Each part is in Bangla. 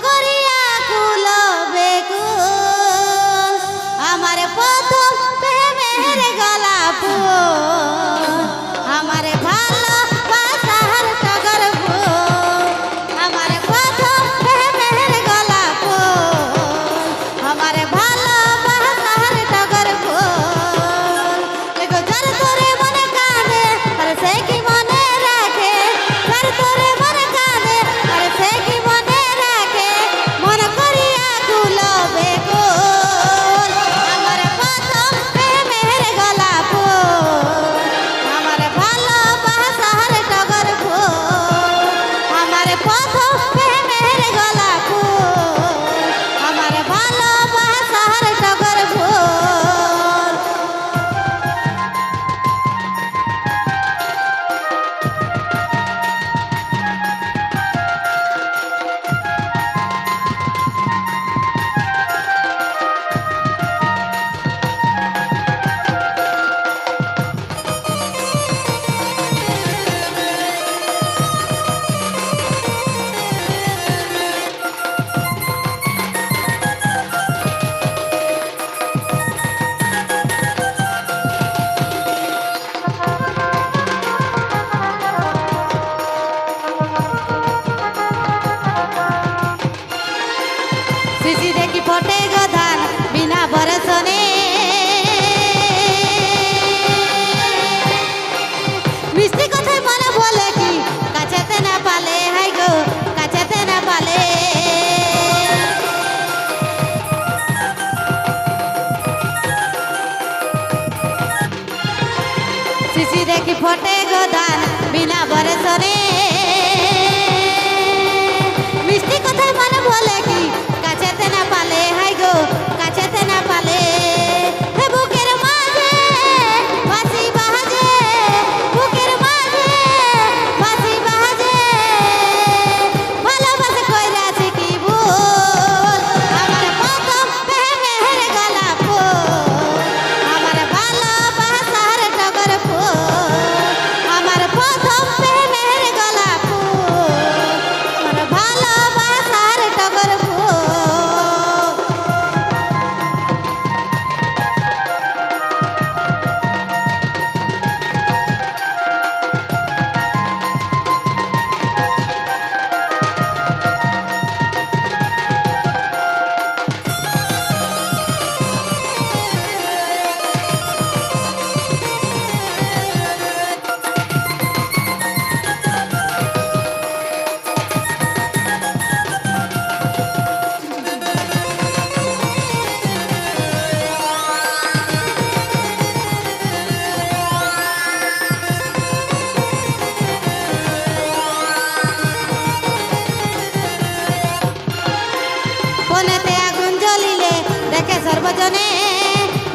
corazón. সর্বজনে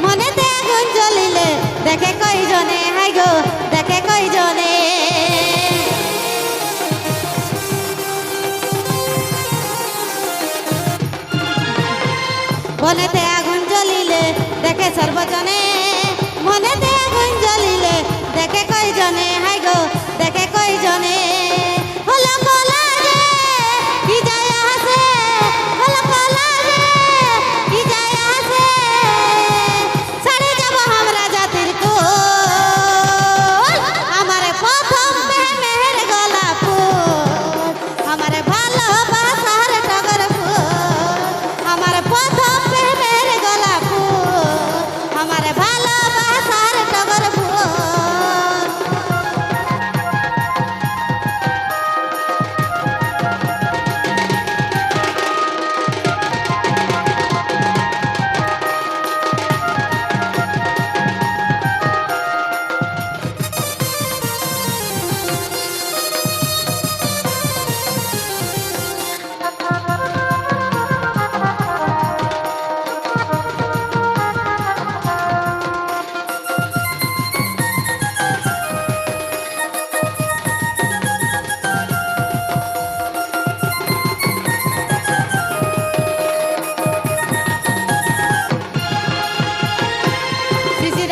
মনেতে আগুন জ্বলিলে। দেখে কয়জনে, হাই গো, দেখে কয়জনে। মনেতে আগুন জ্বলিলে, দেখে সর্বজনে মনেতে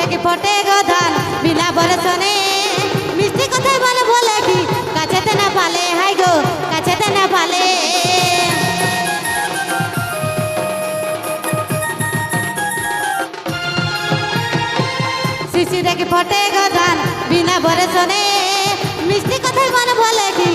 নাকি ফটে গো ধান? বিনা বলে, শোনে, মিষ্টি কথায় বলে বলে কি? কাছেতে না পালে, হাই গো, কাছেতে না পালে। শিশি দেখি ফটে গো ধান বিনা বলে, শোনে, মিষ্টি কথায় মনে বলে কি?